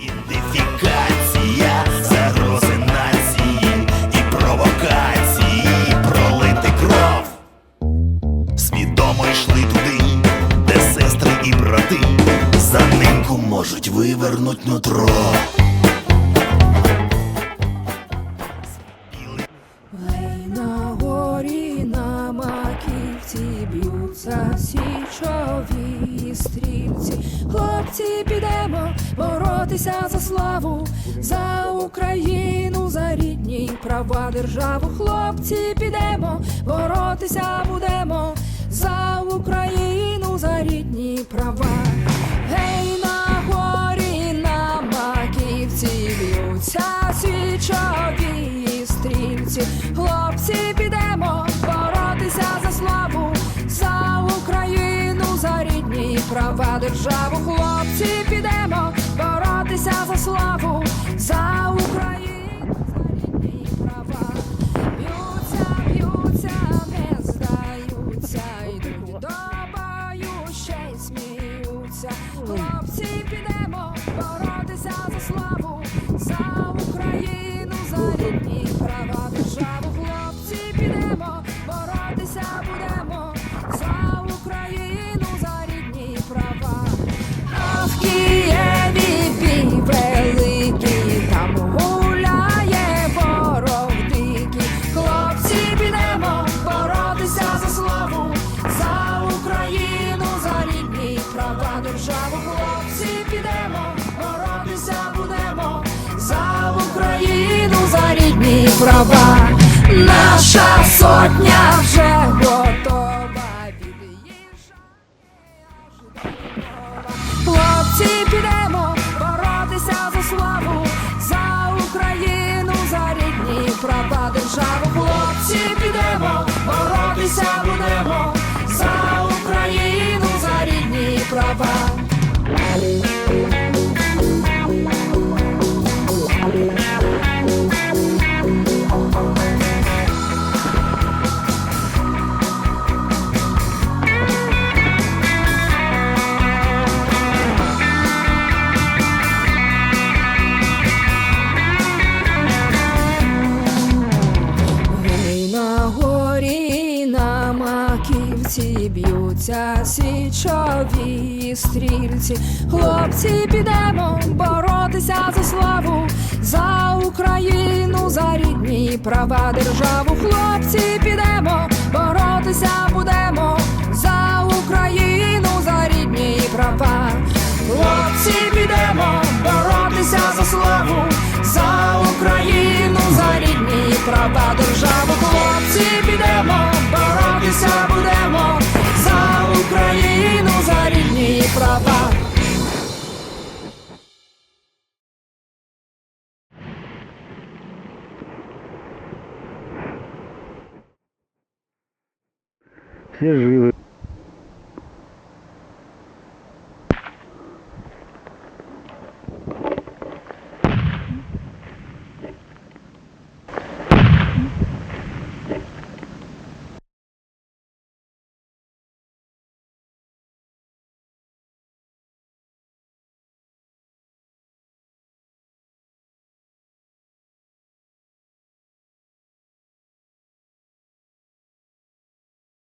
Ідентифікація, загрози нації і провокації, пролити кров. Свідомо йшли туди, де сестри і брати за нинку можуть вивернуть нутро. Січові стрільці. Хлопці, підемо боротися за славу, за Україну, за рідні права державу. Хлопці, підемо боротися будемо за Україну, за рідні права. Гей на горі на маківці б'ються свічові стрільці. Хлопці, державу. Хлопці, підемо боротися за славу, за Україну, за рідні права. Б'ються, б'ються, не здаються, йдуть до сміються. Хлопці, підемо боротися за славу, за Україну, за рідні права державу. Хлопці, права державу. Хлопці, підемо боротися будемо за Україну, за рідні права. Наша сотня вже маківці б'ються січові стрільці. Хлопці, підемо боротися за славу, за Україну, за рідні права державу. Хлопці, підемо боротися будемо за Україну, за рідні права. Хлопці, підемо боротися за славу, за Україну, за рідні права Живы.